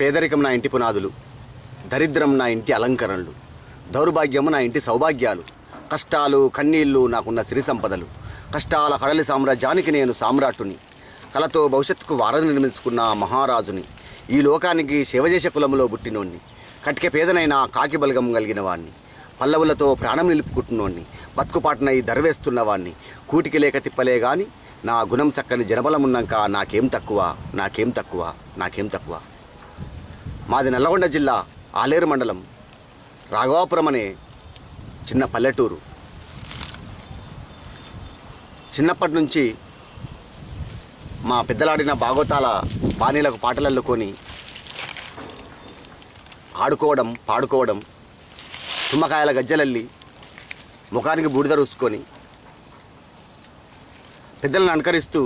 పేదరికం నా ఇంటి పునాదులు. దరిద్రం నా ఇంటి అలంకరణలు. దౌర్భాగ్యము నా ఇంటి సౌభాగ్యాలు. కష్టాలు కన్నీళ్ళు నాకున్న సిరి సంపదలు. కష్టాల కడలి సామ్రాజ్యానికి నేను సామ్రాటుని. కలతో భవిష్యత్తుకు వారధి నిర్మించుకున్న మహారాజుని. ఈ లోకానికి సేవ చేసే కులంలో పుట్టినోణ్ణి. కటిక పేదనైన కాకి బలగం కలిగిన వాణ్ణి పల్లవులతో ప్రాణం నిలుపుకుంటున్నోణ్ణి. బతుకుపాటునై దరవేస్తున్న వాణ్ణి కూటికి లేక తిప్పలే గాని నా గుణం సక్కని జనబలమున్నాక నాకేం తక్కువ నాకేం తక్కువ నాకేం తక్కువ. మాది నల్లగొండ జిల్లా ఆలేరు మండలం రాఘవాపురం అనే చిన్న పల్లెటూరు. చిన్నప్పటి నుంచి మా పెద్దలాడిన భాగవతాల బాణీలకు పాటలు అల్లుకొని ఆడుకోవడం పాడుకోవడం తుమ్మకాయల గజ్జలల్లి ముఖానికి బూడిద రుసుకొని పెద్దలను అనుకరిస్తూ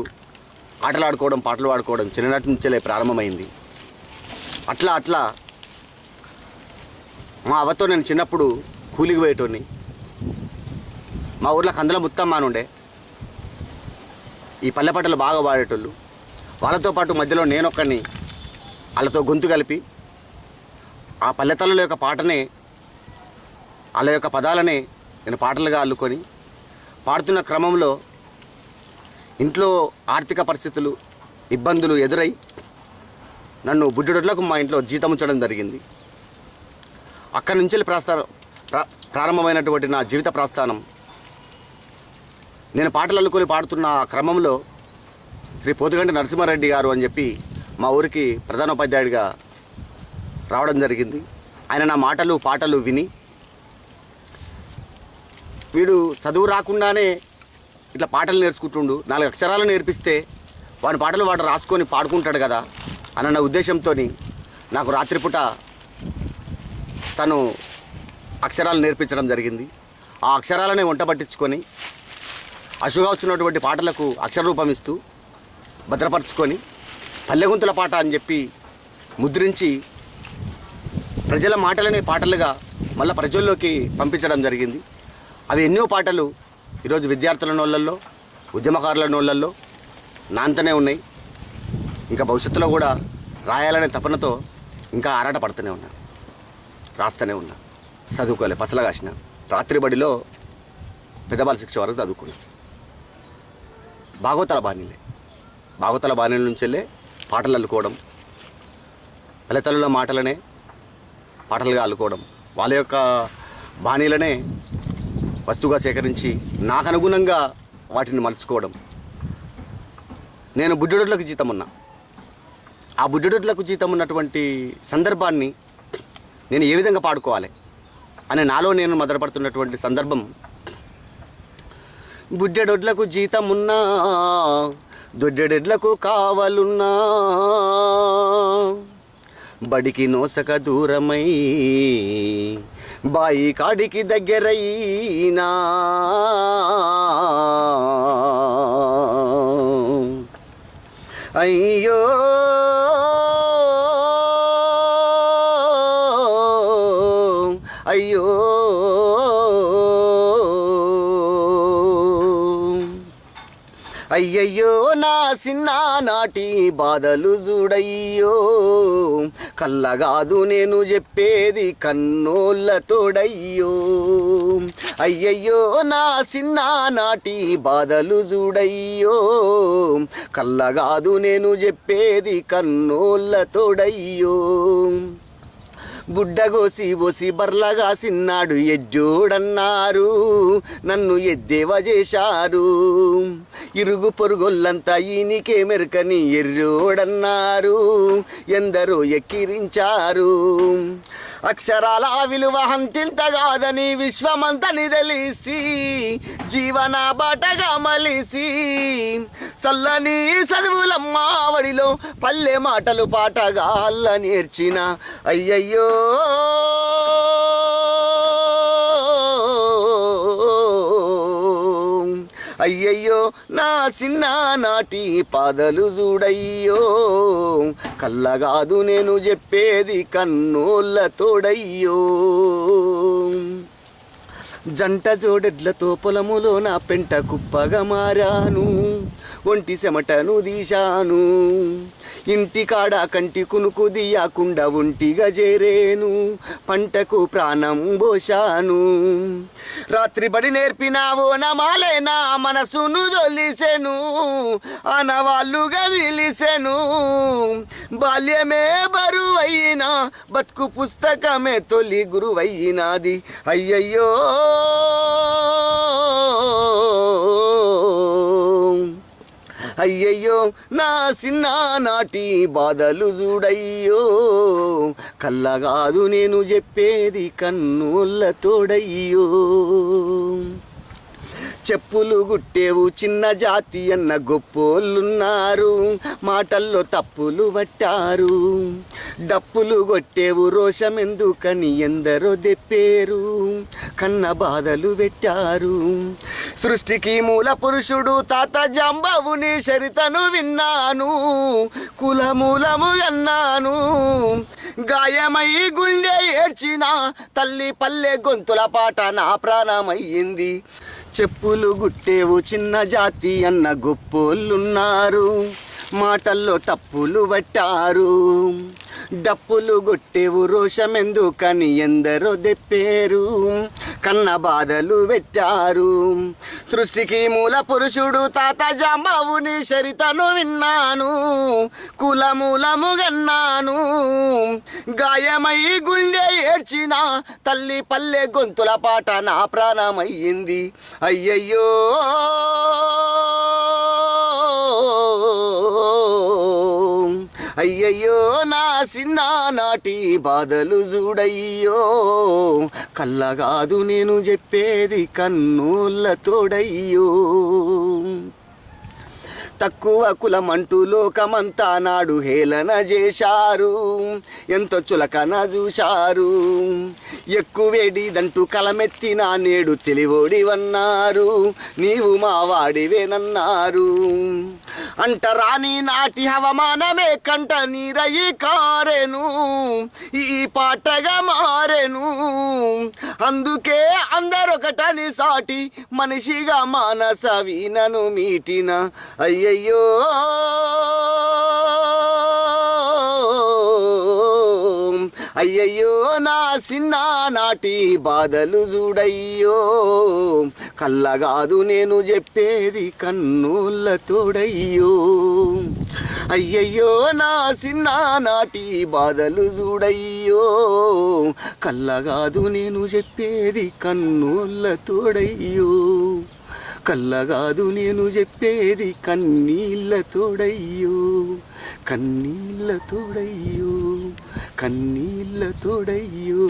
ఆటలు ఆడుకోవడం పాటలు పాడుకోవడం చిన్ననాటి నుంచేలే ప్రారంభమైంది. అట్లా అట్లా. మా అవ్వతో నేను చిన్నప్పుడు కూలికి పోయేటోని మా ఊర్లో కందల ముత్తమ్మ ఉండే. ఈ పల్లె పాటలు బాగా పాడేటోళ్ళు. వాళ్ళతో పాటు మధ్యలో నేనొక్కడిని వాళ్ళతో గొంతు కలిపి ఆ పల్లెతల్లుల యొక్క పాటనే వాళ్ళ యొక్క పదాలనే నేను పాటలుగా అల్లుకొని పాడుతున్న క్రమంలో ఇంట్లో ఆర్థిక పరిస్థితులు ఇబ్బందులు ఎదురై నన్ను బుడ్డొడ్లకు మా ఇంట్లో జీతం ఉంచడం జరిగింది. అక్కడి నుంచి ప్రస్థానం ప్రారంభమైనటువంటి నా జీవిత ప్రస్థానం. నేను పాటలు అల్లుకొని పాడుతున్న క్రమంలో శ్రీ పోతుగంటి నరసింహారెడ్డి గారు అని చెప్పి మా ఊరికి ప్రధానోపాధ్యాయుడిగా రావడం జరిగింది. ఆయన నా మాటలు పాటలు విని వీడు చదువు రాకుండానే ఇట్లా పాటలు నేర్చుకుంటుండు. నాలుగు అక్షరాలు నేర్పిస్తే వాడి పాటలు వాడు రాసుకొని పాడుకుంటాడు కదా. అన్న ఉద్దేశంతో నాకు రాత్రిపూట తను అక్షరాలు నేర్పించడం జరిగింది. ఆ అక్షరాలనే వంట పట్టించుకొని అశుగాస్తున్నటువంటి పాటలకు అక్షర రూపం ఇస్తూ భద్రపరుచుకొని పల్లెగుంతుల పాట అని చెప్పి ముద్రించి ప్రజల మాటలనే పాటలుగా మళ్ళీ ప్రజల్లోకి పంపించడం జరిగింది. అవి ఎన్నో పాటలు ఈరోజు విద్యార్థుల నోళ్ళల్లో ఉద్యమకారుల నోళ్ళల్లో నాంతనే ఉన్నాయి. ఇంకా భవిష్యత్తులో కూడా రాయాలనే తపనతో ఇంకా ఆరాట పడుతూనే ఉన్నా. రాస్తూనే ఉన్నా. చదువుకోలే పసలు కాసిన. రాత్రి బడిలో పెద్దబాల శిక్ష వరకు చదువుకున్నా. భాగవతల బాణీలే. భాగవతల బాణీల నుంచి వెళ్ళే పాటలు అల్లుకోవడం. పల్లెతల్లుల మాటలనే పాటలుగా అల్లుకోవడం. వాళ్ళ యొక్క బాణీలనే వస్తువుగా సేకరించి నాకు అనుగుణంగా వాటిని మలుచుకోవడం. నేను బుడ్డొడ్లకు జీతం ఉన్నా ఆ బుడ్డొడ్లకు జీతం ఉన్నటువంటి సందర్భాన్ని నేను ఏ విధంగా పాడుకోవాలి అని నాలో నేను మొదలుపడుతున్నటువంటి సందర్భం. బుడ్డెడొడ్లకు జీతం ఉన్నా దొడ్డెడెడ్లకు కావాలున్నా బడికి నోసక దూరమై బాయి కాడికి దగ్గరైనా. అయ్యో నా చిన్ననాటి బాధలు చూడయ్యో. కళ్ళగాదు నేను చెప్పేది కన్నోళ్ళ తోడయ్యో. అయ్యయ్యో నా చిన్ననాటి బాధలు చూడయ్యో. కళ్ళగాదు నేను చెప్పేది కన్నోళ్ళ గుడ్డగోసి బుడ్డగోసి ఓసి బర్లగా సిన్నాడు ఎడ్జోడన్నారు. నన్ను ఎద్దేవ చేశారు. ఇరుగు పొరుగొల్లంతా ఈయనికే మెరకని ఎర్రోడన్నారు. ఎందరో ఎక్కిరించారు. అక్షరాల విలువ హంతింతగాదని విశ్వమంతని తెలిసి జీవన బాటగా మలిసి చల్లని చదువులమ్మ వడిలో పల్లె మాటలు పాటగా అల్ల నేర్చిన అయ్యయ్యో! అయ్యయ్యో నా చిన్న నాటి పాదలు చూడయ్యో. కళ్ళగాదు నేను చెప్పేది కన్నోళ్ళ తోడయ్యో. జంట జోడెడ్లతో పొలములో నా పెంట కుప్పగా మారాను. ఒంటి చెమటను తీశాను. ఇంటికాడ కంటి కునుకు దియకుండా ఒంటిగా చేరేను. పంటకు ప్రాణం పోశాను. రాత్రి బడి నేర్పినావో నమాలే నా మనసును దొలిసెను అనవాళ్ళుగా నిలిసెను. బాల్యమే బరువైనా బతుకు పుస్తకమే తొలి గురువైనాది. అయ్యయ్యో. అయ్యయ్యో నా చిన్ననాటి బాధలు చూడయ్యో కళ్ళగాదు నేను చెప్పేది కన్నుల తోడయ్యో. చెప్పులు గుట్టేవు చిన్న జాతి అన్న గొప్పోళ్ళున్నారు. మాటల్లో తప్పులు పట్టారు. డప్పులు కొట్టేవు రోషమెందుకని ఎందరో దెప్పేరు. కన్న బాధలు పెట్టారు. సృష్టికి మూల పురుషుడు తాత జాంబావుని చరితను విన్నాను కులమూలము అన్నాను. గాయమై గుండె ఏడ్చిన తల్లి పల్లె గొంతుల పాట నా ప్రాణమయ్యింది. చెప్పులు గుట్టేవు చిన్న జాతి అన్న గొప్పోళ్ళున్నారు మాటల్లో తప్పులు పట్టారు. డప్పులు కొట్టేవు రోషమెందుకని ఎందరో దెప్పేరు కన్న బాధలు పెట్టారు. సృష్టికి మూల పురుషుడు తాత జాంబావుని చరితను విన్నాను. కులమూలము గన్నాను. గాయమై గుండె ఏడ్చిన తల్లి పల్లె గొంతుల పాట నా ప్రాణమయ్యింది. అయ్యయ్యో! అయ్యయ్యో నా సిన్న నాటి బాధలు చూడయ్యో కళ్ళగాదు నేను చెప్పేది కన్నుళ్ళ తోడయ్యో. తక్కువ కులమంటూ లోకమంతా నాడు హేళన చేశారు. ఎంత చులకన చూశారు. ఎక్కువేడిదంటూ కలమెత్తిన నేడు తెలివోడివన్నారు నీవు మా వాడివేనన్నారు. అంటరాని నాటి హవమానమే కంట నీరయి కారెను. ఈ పాటగా మారెను. అందుకే అందరొకటని సాటి మనిషిగా మానస వీణను మీటిన. అయ్యయ్యో! అయ్యయ్యో! నా సిన్న నాటి బాధలు చూడయ్యో కళ్ళగాదు నేను చెప్పేది కన్నుల తోడయ్యో! అయ్యయ్యో నా చిన్న నాటి బాధలు చూడయ్యో. కళ్ళగాదు నేను చెప్పేది కన్నుల తోడయ్యో. కళ్ళగాదు నేను చెప్పేది కన్నీళ్ళ తోడయ్యో. కన్నీళ్ళ తోడయ్యో కన్నీళ్ళ తోడయ్యో.